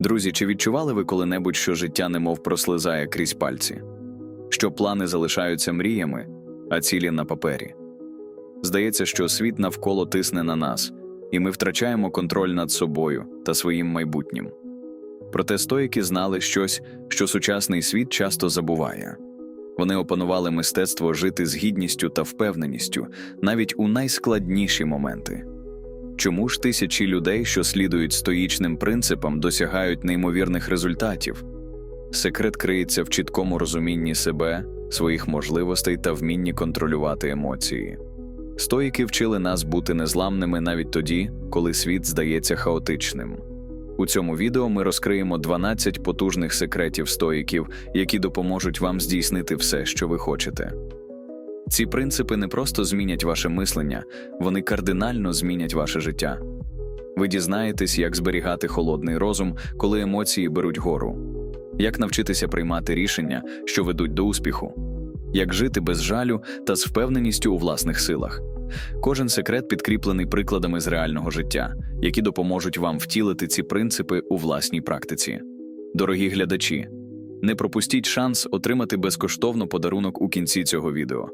Друзі, чи відчували ви коли-небудь, що життя немов прослизає крізь пальці? Що плани залишаються мріями, а цілі на папері? Здається, що світ навколо тисне на нас, і ми втрачаємо контроль над собою та своїм майбутнім. Проте стоїки знали щось, що сучасний світ часто забуває. Вони опанували мистецтво жити з гідністю та впевненістю навіть у найскладніші моменти. Чому ж тисячі людей, що слідують стоїчним принципам, досягають неймовірних результатів? Секрет криється в чіткому розумінні себе, своїх можливостей та вмінні контролювати емоції. Стоїки вчили нас бути незламними навіть тоді, коли світ здається хаотичним. У цьому відео ми розкриємо 12 потужних секретів стоїків, які допоможуть вам здійснити все, що ви хочете. Ці принципи не просто змінять ваше мислення, вони кардинально змінять ваше життя. Ви дізнаєтесь, як зберігати холодний розум, коли емоції беруть гору, як навчитися приймати рішення, що ведуть до успіху, як жити без жалю та з впевненістю у власних силах. Кожен секрет підкріплений прикладами з реального життя, які допоможуть вам втілити ці принципи у власній практиці. Дорогі глядачі, не пропустіть шанс отримати безкоштовно подарунок у кінці цього відео.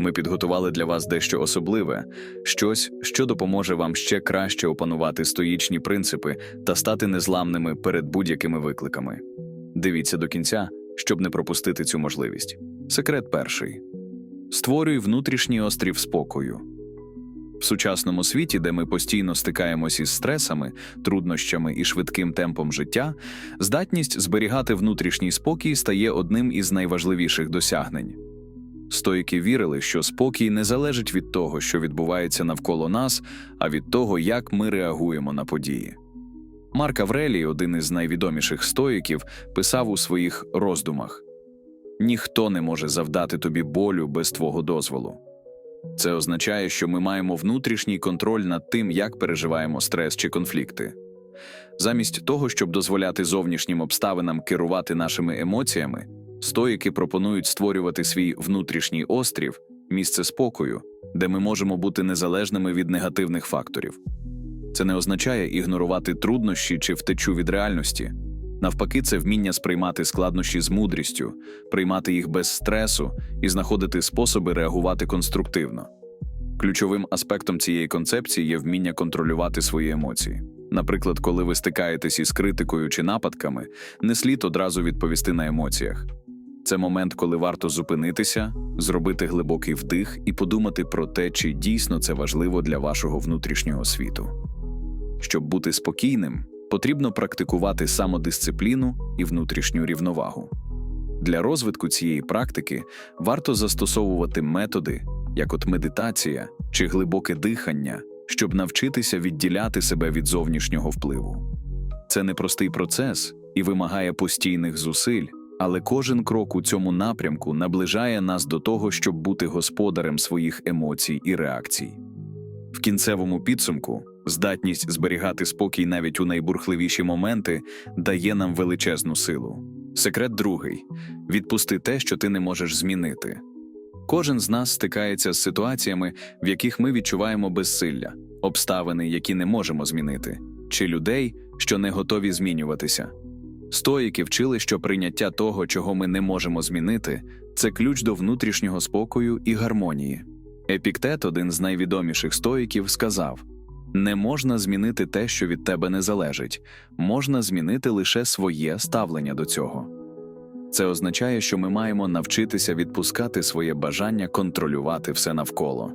Ми підготували для вас дещо особливе, щось, що допоможе вам ще краще опанувати стоїчні принципи та стати незламними перед будь-якими викликами. Дивіться до кінця, щоб не пропустити цю можливість. Секрет перший: створюй внутрішній острів спокою. В сучасному світі, де ми постійно стикаємось із стресами, труднощами і швидким темпом життя, здатність зберігати внутрішній спокій стає одним із найважливіших досягнень. Стоїки вірили, що спокій не залежить від того, що відбувається навколо нас, а від того, як ми реагуємо на події. Марк Аврелій, один із найвідоміших стоїків, писав у своїх роздумах: ніхто не може завдати тобі болю без твого дозволу. Це означає, що ми маємо внутрішній контроль над тим, як переживаємо стрес чи конфлікти. Замість того, щоб дозволяти зовнішнім обставинам керувати нашими емоціями, стоїки пропонують створювати свій внутрішній острів, місце спокою, де ми можемо бути незалежними від негативних факторів. Це не означає ігнорувати труднощі чи втечу від реальності. Навпаки, це вміння сприймати складнощі з мудрістю, приймати їх без стресу і знаходити способи реагувати конструктивно. Ключовим аспектом цієї концепції є вміння контролювати свої емоції. Наприклад, коли ви стикаєтесь із критикою чи нападками, не слід одразу відповісти на емоціях. Це момент, коли варто зупинитися, зробити глибокий вдих і подумати про те, чи дійсно це важливо для вашого внутрішнього світу. Щоб бути спокійним, потрібно практикувати самодисципліну і внутрішню рівновагу. Для розвитку цієї практики варто застосовувати методи, як от медитація чи глибоке дихання, щоб навчитися відділяти себе від зовнішнього впливу. Це непростий процес і вимагає постійних зусиль, але кожен крок у цьому напрямку наближає нас до того, щоб бути господарем своїх емоцій і реакцій. В кінцевому підсумку здатність зберігати спокій навіть у найбурхливіші моменти дає нам величезну силу. Секрет другий відпусти те, що ти не можеш змінити. Кожен з нас стикається з ситуаціями, в яких ми відчуваємо безсилля, обставини, які не можемо змінити, чи людей, що не готові змінюватися. Стоїки вчили, що прийняття того, чого ми не можемо змінити, це ключ до внутрішнього спокою і гармонії. Епіктет, один з найвідоміших стоїків, сказав: не можна змінити те, що від тебе не залежить, можна змінити лише своє ставлення до цього. Це означає, що ми маємо навчитися відпускати своє бажання контролювати все навколо.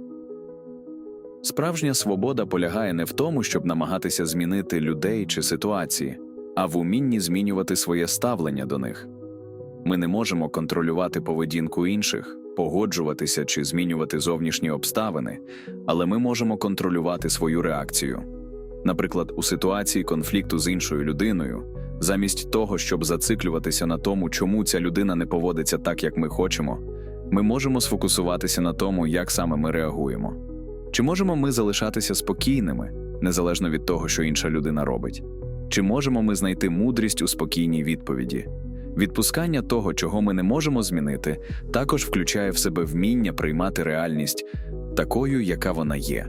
Справжня свобода полягає не в тому, щоб намагатися змінити людей чи ситуації, а в умінні змінювати своє ставлення до них. Ми не можемо контролювати поведінку інших, погоджуватися чи змінювати зовнішні обставини, але ми можемо контролювати свою реакцію. Наприклад, у ситуації конфлікту з іншою людиною, замість того, щоб зациклюватися на тому, чому ця людина не поводиться так, як ми хочемо, ми можемо сфокусуватися на тому, як саме ми реагуємо. Чи можемо ми залишатися спокійними, незалежно від того, що інша людина робить? Чи можемо ми знайти мудрість у спокійній відповіді? Відпускання того, чого ми не можемо змінити, також включає в себе вміння приймати реальність такою, яка вона є.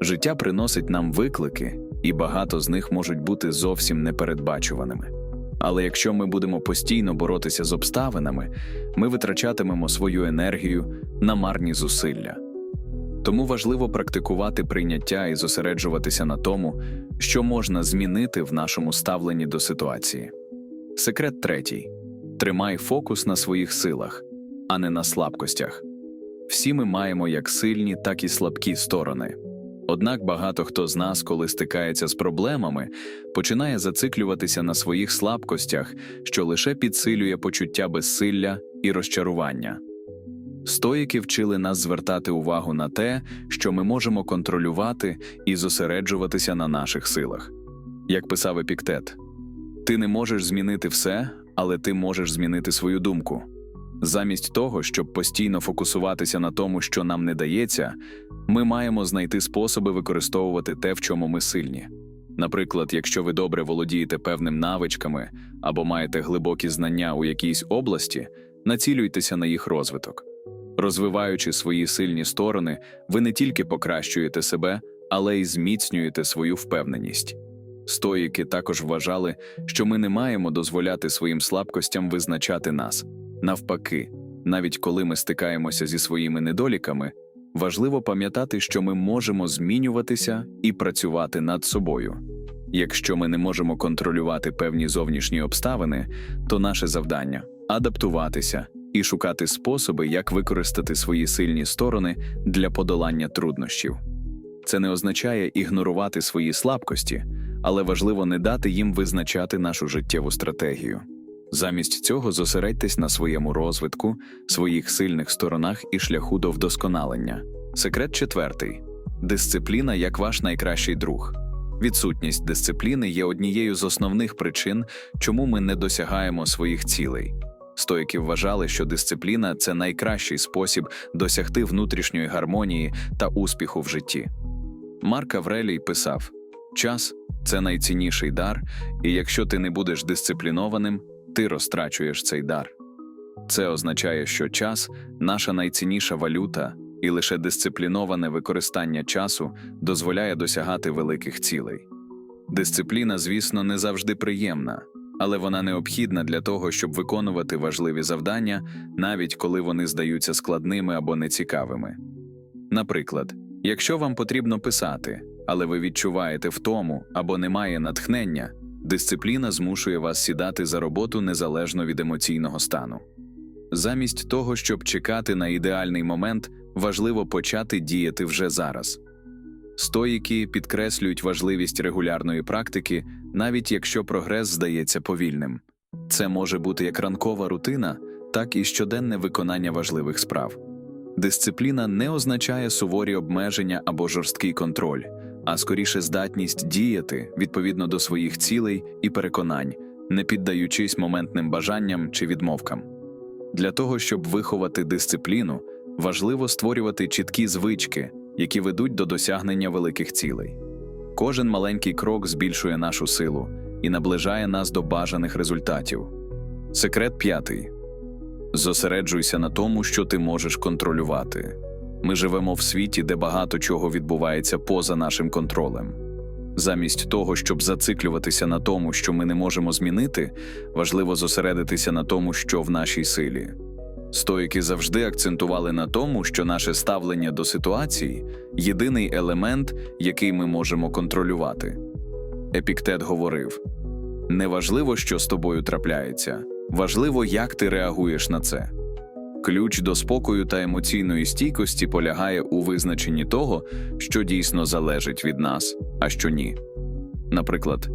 Життя приносить нам виклики, і багато з них можуть бути зовсім непередбачуваними. Але якщо ми будемо постійно боротися з обставинами, ми витрачатимемо свою енергію на марні зусилля. Тому важливо практикувати прийняття і зосереджуватися на тому, що можна змінити в нашому ставленні до ситуації. Секрет третій: тримай фокус на своїх силах, а не на слабкостях. Всі ми маємо як сильні, так і слабкі сторони. Однак багато хто з нас, коли стикається з проблемами, починає зациклюватися на своїх слабкостях, що лише підсилює почуття безсилля і розчарування. Стоїки вчили нас звертати увагу на те, що ми можемо контролювати і зосереджуватися на наших силах. Як писав Епіктет, ти не можеш змінити все, але ти можеш змінити свою думку. Замість того, щоб постійно фокусуватися на тому, що нам не дається, ми маємо знайти способи використовувати те, в чому ми сильні. Наприклад, якщо ви добре володієте певним навичками або маєте глибокі знання у якійсь області, націлюйтеся на їх розвиток. Розвиваючи свої сильні сторони, ви не тільки покращуєте себе, але й зміцнюєте свою впевненість. Стоїки також вважали, що ми не маємо дозволяти своїм слабкостям визначати нас. Навпаки, навіть коли ми стикаємося зі своїми недоліками, важливо пам'ятати, що ми можемо змінюватися і працювати над собою. Якщо ми не можемо контролювати певні зовнішні обставини, то наше завдання адаптуватися і шукати способи, як використати свої сильні сторони для подолання труднощів. Це не означає ігнорувати свої слабкості, але важливо не дати їм визначати нашу життєву стратегію. Замість цього зосередьтесь на своєму розвитку, своїх сильних сторонах і шляху до вдосконалення. Секрет четвертий дисципліна як ваш найкращий друг. Відсутність дисципліни є однією з основних причин, чому ми не досягаємо своїх цілей. Стоїки вважали, що дисципліна це найкращий спосіб досягти внутрішньої гармонії та успіху в житті. Марк Аврелій писав: час це найцінніший дар, і якщо ти не будеш дисциплінованим, ти розтрачуєш цей дар. Це означає, що час наша найцінніша валюта, і лише дисципліноване використання часу дозволяє досягати великих цілей. Дисципліна, звісно, не завжди приємна, але вона необхідна для того, щоб виконувати важливі завдання, навіть коли вони здаються складними або нецікавими. Наприклад, якщо вам потрібно писати, але ви відчуваєте втому або немає натхнення, дисципліна змушує вас сідати за роботу незалежно від емоційного стану. Замість того, щоб чекати на ідеальний момент, важливо почати діяти вже зараз. Стоїки підкреслюють важливість регулярної практики, навіть якщо прогрес здається повільним. Це може бути як ранкова рутина, так і щоденне виконання важливих справ. Дисципліна не означає суворі обмеження або жорсткий контроль, а скоріше здатність діяти відповідно до своїх цілей і переконань, не піддаючись моментним бажанням чи відмовкам. Для того, щоб виховати дисципліну, важливо створювати чіткі звички, які ведуть до досягнення великих цілей. Кожен маленький крок збільшує нашу силу і наближає нас до бажаних результатів. Секрет п'ятий зосереджуйся на тому, що ти можеш контролювати. Ми живемо в світі, де багато чого відбувається поза нашим контролем. Замість того, щоб зациклюватися на тому, що ми не можемо змінити, важливо зосередитися на тому, що в нашій силі. Стоїки завжди акцентували на тому, що наше ставлення до ситуації єдиний елемент, який ми можемо контролювати. Епіктет говорив: неважливо, що з тобою трапляється, важливо, як ти реагуєш на це. Ключ до спокою та емоційної стійкості полягає у визначенні того, що дійсно залежить від нас, а що ні. Наприклад,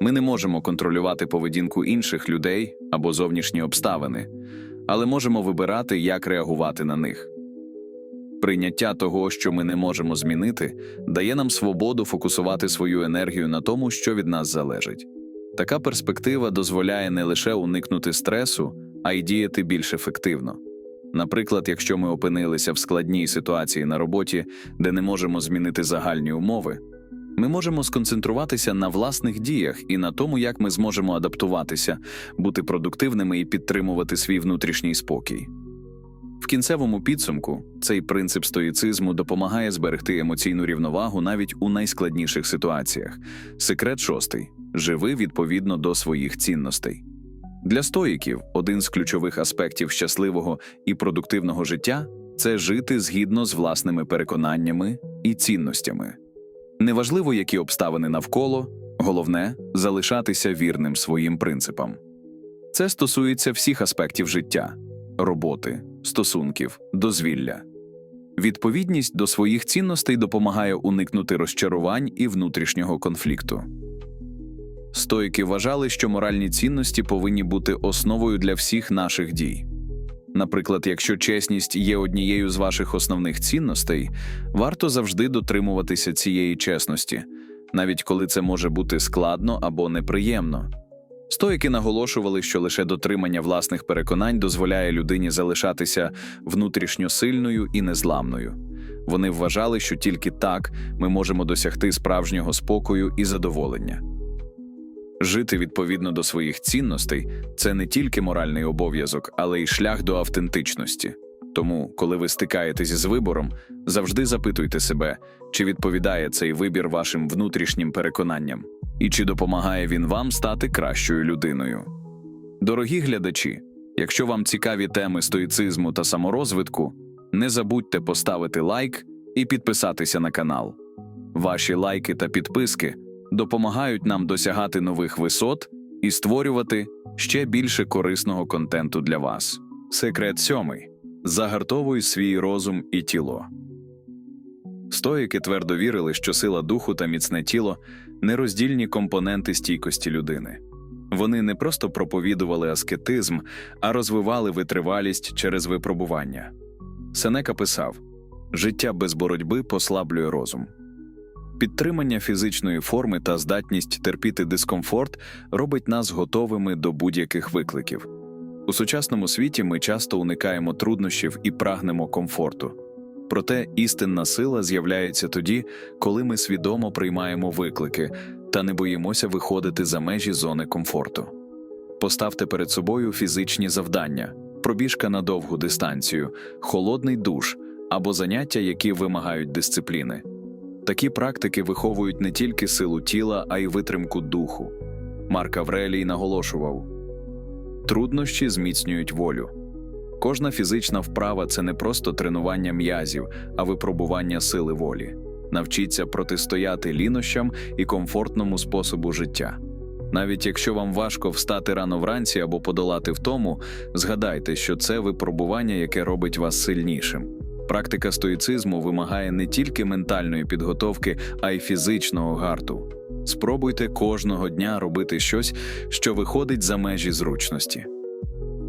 ми не можемо контролювати поведінку інших людей або зовнішні обставини, але можемо вибирати, як реагувати на них. Прийняття того, що ми не можемо змінити, дає нам свободу фокусувати свою енергію на тому, що від нас залежить. Така перспектива дозволяє не лише уникнути стресу, а й діяти більш ефективно. Наприклад, якщо ми опинилися в складній ситуації на роботі, де не можемо змінити загальні умови, ми можемо сконцентруватися на власних діях і на тому, як ми зможемо адаптуватися, бути продуктивними і підтримувати свій внутрішній спокій. В кінцевому підсумку цей принцип стоїцизму допомагає зберегти емоційну рівновагу навіть у найскладніших ситуаціях. Секрет шостий живи відповідно до своїх цінностей. Для стоїків один з ключових аспектів щасливого і продуктивного життя це жити згідно з власними переконаннями і цінностями. Неважливо, які обставини навколо, головне залишатися вірним своїм принципам. Це стосується всіх аспектів життя роботи, стосунків, дозвілля. Відповідність до своїх цінностей допомагає уникнути розчарувань і внутрішнього конфлікту. Стоїки вважали, що моральні цінності повинні бути основою для всіх наших дій. Наприклад, якщо чесність є однією з ваших основних цінностей, варто завжди дотримуватися цієї чесності, навіть коли це може бути складно або неприємно. Стоїки наголошували, що лише дотримання власних переконань дозволяє людині залишатися внутрішньо сильною і незламною. Вони вважали, що тільки так ми можемо досягти справжнього спокою і задоволення. Жити відповідно до своїх цінностей це не тільки моральний обов'язок, але й шлях до автентичності. Тому, коли ви стикаєтесь з вибором, завжди запитуйте себе, чи відповідає цей вибір вашим внутрішнім переконанням, і чи допомагає він вам стати кращою людиною. Дорогі глядачі, якщо вам цікаві теми стоїцизму та саморозвитку, не забудьте поставити лайк і підписатися на канал. Ваші лайки та підписки допомагають нам досягати нових висот і створювати ще більше корисного контенту для вас. Секрет сьомий загартовуй свій розум і тіло. Стоїки твердо вірили, що сила духу та міцне тіло нероздільні компоненти стійкості людини. Вони не просто проповідували аскетизм, а розвивали витривалість через випробування. Сенека писав: життя без боротьби послаблює розум. Підтримання фізичної форми та здатність терпіти дискомфорт робить нас готовими до будь-яких викликів. У сучасному світі ми часто уникаємо труднощів і прагнемо комфорту. Проте істинна сила з'являється тоді, коли ми свідомо приймаємо виклики та не боїмося виходити за межі зони комфорту. Поставте перед собою фізичні завдання, пробіжка на довгу дистанцію, холодний душ або заняття, які вимагають дисципліни. Такі практики виховують не тільки силу тіла, а й витримку духу. Марк Аврелій наголошував труднощі зміцнюють волю. Кожна фізична вправа це не просто тренування м'язів, а випробування сили волі. Навчіться протистояти лінощам і комфортному способу життя. Навіть якщо вам важко встати рано вранці або подолати втому, згадайте, що це випробування, яке робить вас сильнішим. Практика стоїцизму вимагає не тільки ментальної підготовки, а й фізичного гарту. Спробуйте кожного дня робити щось, що виходить за межі зручності.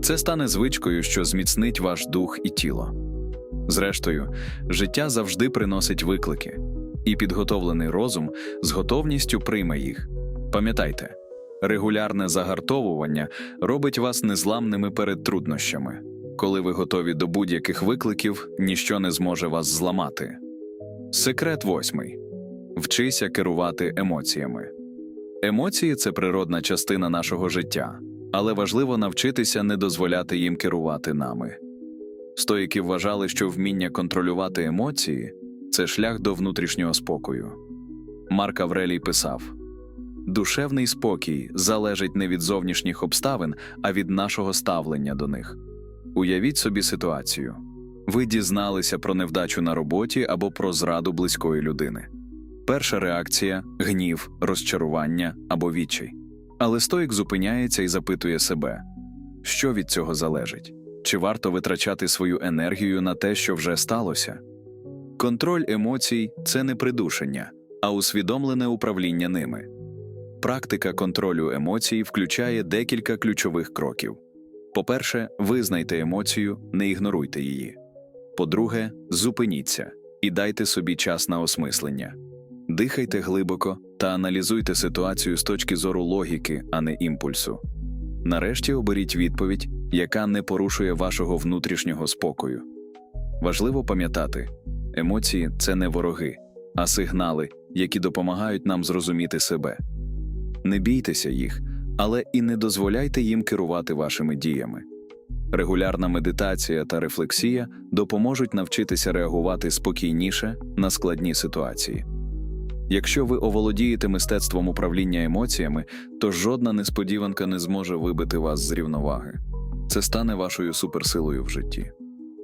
Це стане звичкою, що зміцнить ваш дух і тіло. Зрештою, життя завжди приносить виклики, і підготовлений розум з готовністю прийме їх. Пам'ятайте, регулярне загартовування робить вас незламними перед труднощами. Коли ви готові до будь-яких викликів, ніщо не зможе вас зламати. Секрет восьмий вчися керувати емоціями. Емоції це природна частина нашого життя, але важливо навчитися не дозволяти їм керувати нами. Стоїки вважали, що вміння контролювати емоції це шлях до внутрішнього спокою. Марк Аврелій писав: душевний спокій залежить не від зовнішніх обставин, а від нашого ставлення до них. Уявіть собі ситуацію. Ви дізналися про невдачу на роботі або про зраду близької людини. Перша реакція гнів, розчарування або відчай. Але стоїк зупиняється і запитує себе, що від цього залежить, чи варто витрачати свою енергію на те, що вже сталося. Контроль емоцій це не придушення, а усвідомлене управління ними. Практика контролю емоцій включає декілька ключових кроків. По-перше, визнайте емоцію, не ігноруйте її. По-друге, зупиніться і дайте собі час на осмислення. Дихайте глибоко та аналізуйте ситуацію з точки зору логіки, а не імпульсу. Нарешті оберіть відповідь, яка не порушує вашого внутрішнього спокою. Важливо пам'ятати, емоції це не вороги, а сигнали, які допомагають нам зрозуміти себе. Не бійтеся їх, але і не дозволяйте їм керувати вашими діями. Регулярна медитація та рефлексія допоможуть навчитися реагувати спокійніше на складні ситуації. Якщо ви оволодієте мистецтвом управління емоціями, то жодна несподіванка не зможе вибити вас з рівноваги. Це стане вашою суперсилою в житті.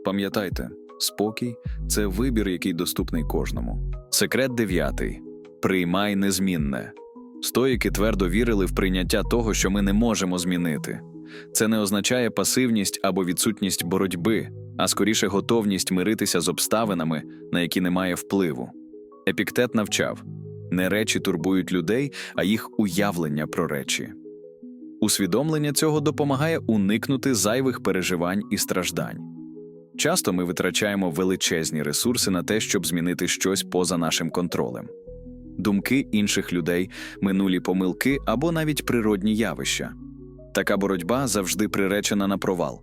Пам'ятайте, спокій це вибір, який доступний кожному. Секрет дев'ятий: приймай незмінне. Стоїки твердо вірили в прийняття того, що ми не можемо змінити. Це не означає пасивність або відсутність боротьби, а скоріше готовність миритися з обставинами, на які немає впливу. Епіктет навчав не речі турбують людей, а їх уявлення про речі. Усвідомлення цього допомагає уникнути зайвих переживань і страждань. Часто ми витрачаємо величезні ресурси на те, щоб змінити щось поза нашим контролем. Думки інших людей, минулі помилки або навіть природні явища. Така боротьба завжди приречена на провал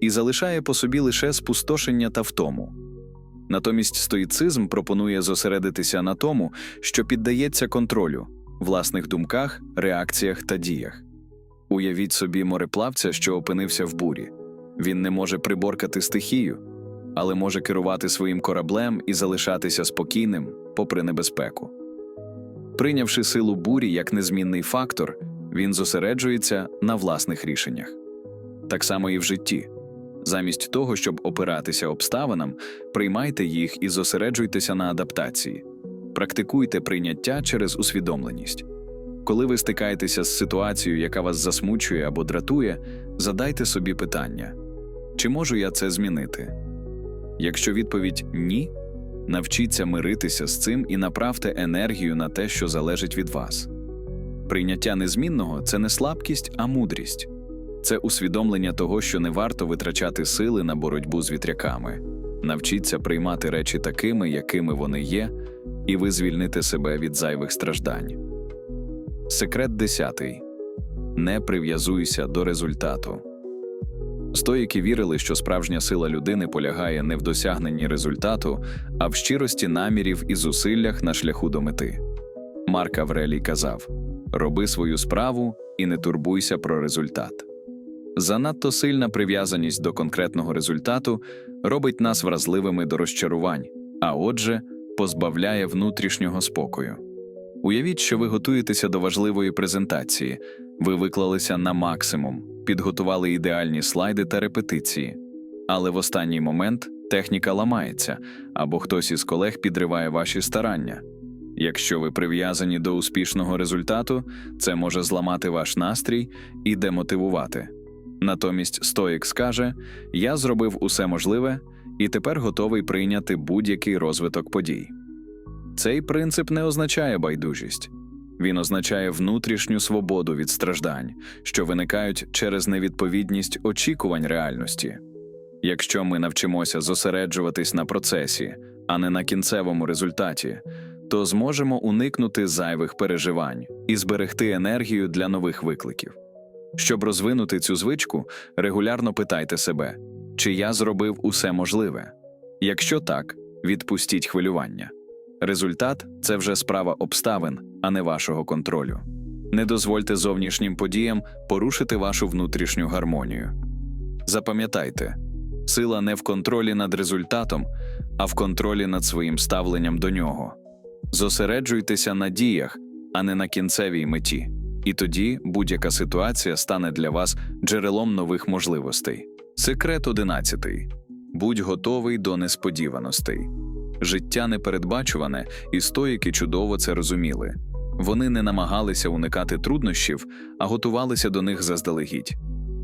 і залишає по собі лише спустошення та втому. Натомість стоїцизм пропонує зосередитися на тому, що піддається контролю, власних думках, реакціях та діях. Уявіть собі мореплавця, що опинився в бурі. Він не може приборкати стихію, але може керувати своїм кораблем і залишатися спокійним, попри небезпеку. Прийнявши силу бурі як незмінний фактор, він зосереджується на власних рішеннях. Так само і в житті. Замість того, щоб опиратися обставинам, приймайте їх і зосереджуйтеся на адаптації. Практикуйте прийняття через усвідомленість. Коли ви стикаєтеся з ситуацією, яка вас засмучує або дратує, задайте собі питання: чи можу я це змінити? Якщо відповідь ні, навчіться миритися з цим і направте енергію на те, що залежить від вас. Прийняття незмінного це не слабкість, а мудрість. Це усвідомлення того, що не варто витрачати сили на боротьбу з вітряками. Навчіться приймати речі такими, якими вони є, і ви звільните себе від зайвих страждань. Секрет десятий не прив'язуйся до результату. Стоїки вірили, що справжня сила людини полягає не в досягненні результату, а в щирості намірів і зусиллях на шляху до мети. Марк Аврелій казав: Роби свою справу і не турбуйся про результат. Занадто сильна прив'язаність до конкретного результату робить нас вразливими до розчарувань, а отже, позбавляє внутрішнього спокою. Уявіть, що ви готуєтеся до важливої презентації, ви виклалися на максимум, підготували ідеальні слайди та репетиції. Але в останній момент техніка ламається, або хтось із колег підриває ваші старання. Якщо ви прив'язані до успішного результату, це може зламати ваш настрій і демотивувати. Натомість Стоїк скаже: Я зробив усе можливе і тепер готовий прийняти будь-який розвиток подій. Цей принцип не означає байдужість, він означає внутрішню свободу від страждань, що виникають через невідповідність очікувань реальності. Якщо ми навчимося зосереджуватись на процесі, а не на кінцевому результаті, то зможемо уникнути зайвих переживань і зберегти енергію для нових викликів. Щоб розвинути цю звичку, регулярно питайте себе, чи я зробив усе можливе. Якщо так, відпустіть хвилювання. Результат це вже справа обставин, а не вашого контролю. Не дозвольте зовнішнім подіям порушити вашу внутрішню гармонію. Запам'ятайте, сила не в контролі над результатом, а в контролі над своїм ставленням до нього. Зосереджуйтеся на діях, а не на кінцевій меті. І тоді будь-яка ситуація стане для вас джерелом нових можливостей. Секрет одинадцятий. Будь готовий до несподіваностей. Життя непередбачуване, і стоїки чудово це розуміли. Вони не намагалися уникати труднощів, а готувалися до них заздалегідь.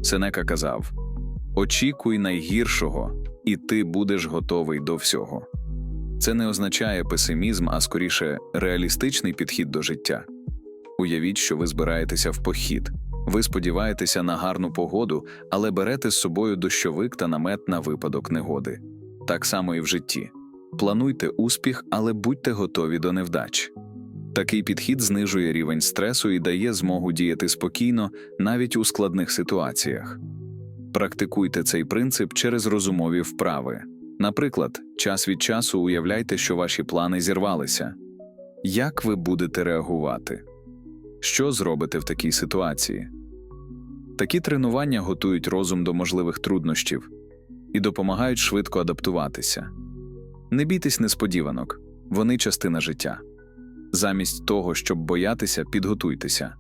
Сенека казав: Очікуй найгіршого, і ти будеш готовий до всього. Це не означає песимізм, а скоріше реалістичний підхід до життя. Уявіть, що ви збираєтеся в похід. Ви сподіваєтеся на гарну погоду, але берете з собою дощовик та намет на випадок негоди. Так само і в житті. Плануйте успіх, але будьте готові до невдач. Такий підхід знижує рівень стресу і дає змогу діяти спокійно навіть у складних ситуаціях. Практикуйте цей принцип через розумові вправи. Наприклад, час від часу уявляйте, що ваші плани зірвалися. Як ви будете реагувати? Що зробите в такій ситуації? Такі тренування готують розум до можливих труднощів і допомагають швидко адаптуватися. Не бійтесь несподіванок, вони частина життя. Замість того, щоб боятися, підготуйтеся.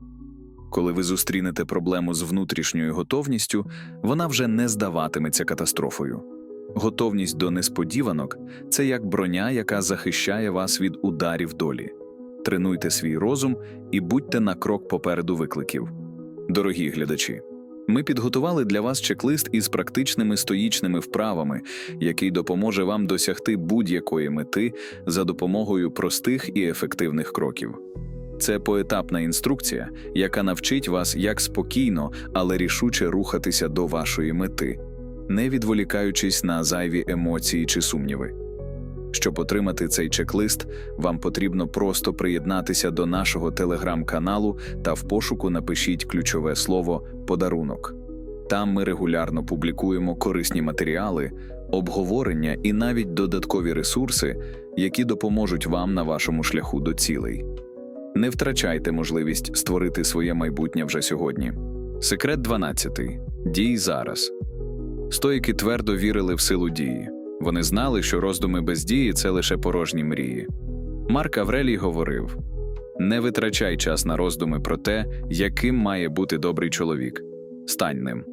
Коли ви зустрінете проблему з внутрішньою готовністю, вона вже не здаватиметься катастрофою. Готовність до несподіванок це як броня, яка захищає вас від ударів долі. Тренуйте свій розум і будьте на крок попереду викликів. Дорогі глядачі, ми підготували для вас чек-лист із практичними стоїчними вправами, який допоможе вам досягти будь-якої мети за допомогою простих і ефективних кроків. Це поетапна інструкція, яка навчить вас, як спокійно, але рішуче рухатися до вашої мети, не відволікаючись на зайві емоції чи сумніви. Щоб отримати цей чек-лист, вам потрібно просто приєднатися до нашого телеграм-каналу та в пошуку напишіть ключове слово подарунок. Там ми регулярно публікуємо корисні матеріали, обговорення і навіть додаткові ресурси, які допоможуть вам на вашому шляху до цілей. Не втрачайте можливість створити своє майбутнє вже сьогодні. Секрет 12. Дій зараз. Стоїки твердо вірили в силу дії. Вони знали, що роздуми без дії це лише порожні мрії. Марк Аврелій говорив: не витрачай час на роздуми про те, яким має бути добрий чоловік. Стань ним.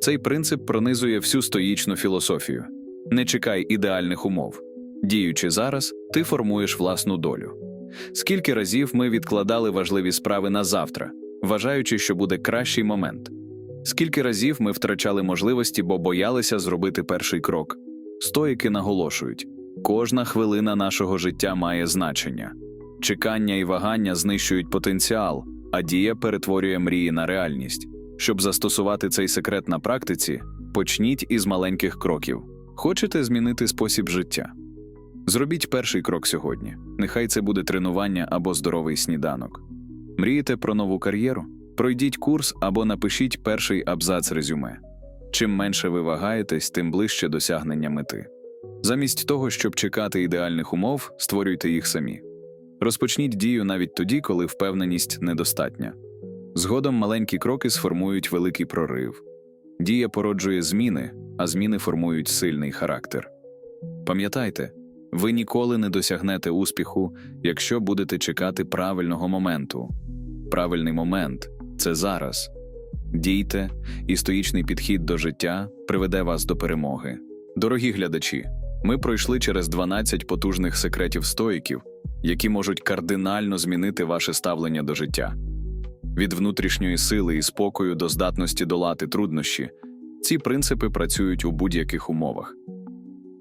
Цей принцип пронизує всю стоїчну філософію. Не чекай ідеальних умов. Діючи зараз, ти формуєш власну долю. Скільки разів ми відкладали важливі справи на завтра, вважаючи, що буде кращий момент. Скільки разів ми втрачали можливості, бо боялися зробити перший крок. Стоїки наголошують: кожна хвилина нашого життя має значення. Чекання і вагання знищують потенціал, а дія перетворює мрії на реальність. Щоб застосувати цей секрет на практиці, почніть із маленьких кроків. Хочете змінити спосіб життя? Зробіть перший крок сьогодні. Нехай це буде тренування або здоровий сніданок. Мрієте про нову кар'єру? Пройдіть курс або напишіть перший абзац резюме. Чим менше ви вагаєтесь, тим ближче досягнення мети. Замість того, щоб чекати ідеальних умов, створюйте їх самі. Розпочніть дію навіть тоді, коли впевненість недостатня. Згодом маленькі кроки сформують великий прорив. Дія породжує зміни, а зміни формують сильний характер. Пам'ятайте, ви ніколи не досягнете успіху, якщо будете чекати правильного моменту. Правильний момент це зараз. Дійте, і стоїчний підхід до життя приведе вас до перемоги. Дорогі глядачі, ми пройшли через 12 потужних секретів стоїків, які можуть кардинально змінити ваше ставлення до життя. Від внутрішньої сили і спокою до здатності долати труднощі, ці принципи працюють у будь-яких умовах.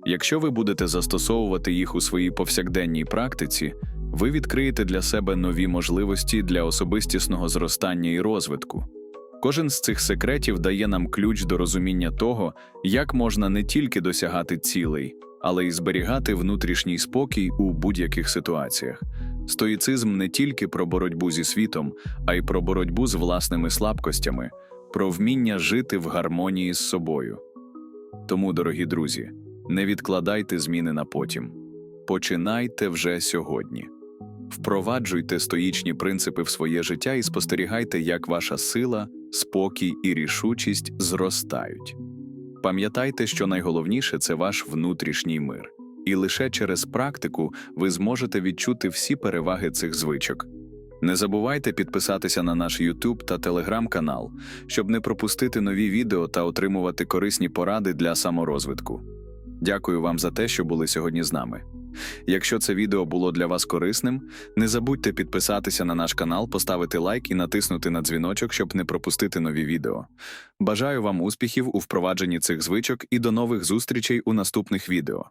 Якщо ви будете застосовувати їх у своїй повсякденній практиці, ви відкриєте для себе нові можливості для особистісного зростання і розвитку. Кожен з цих секретів дає нам ключ до розуміння того, як можна не тільки досягати цілей, але й зберігати внутрішній спокій у будь-яких ситуаціях. Стоїцизм не тільки про боротьбу зі світом, а й про боротьбу з власними слабкостями, про вміння жити в гармонії з собою. Тому, дорогі друзі, не відкладайте зміни на потім. Починайте вже сьогодні. Впроваджуйте стоїчні принципи в своє життя і спостерігайте, як ваша сила, спокій і рішучість зростають. Пам'ятайте, що найголовніше це ваш внутрішній мир, і лише через практику ви зможете відчути всі переваги цих звичок. Не забувайте підписатися на наш YouTube та Telegram канал, щоб не пропустити нові відео та отримувати корисні поради для саморозвитку. Дякую вам за те, що були сьогодні з нами. Якщо це відео було для вас корисним, не забудьте підписатися на наш канал, поставити лайк і натиснути на дзвіночок, щоб не пропустити нові відео. Бажаю вам успіхів у впровадженні цих звичок і до нових зустрічей у наступних відео.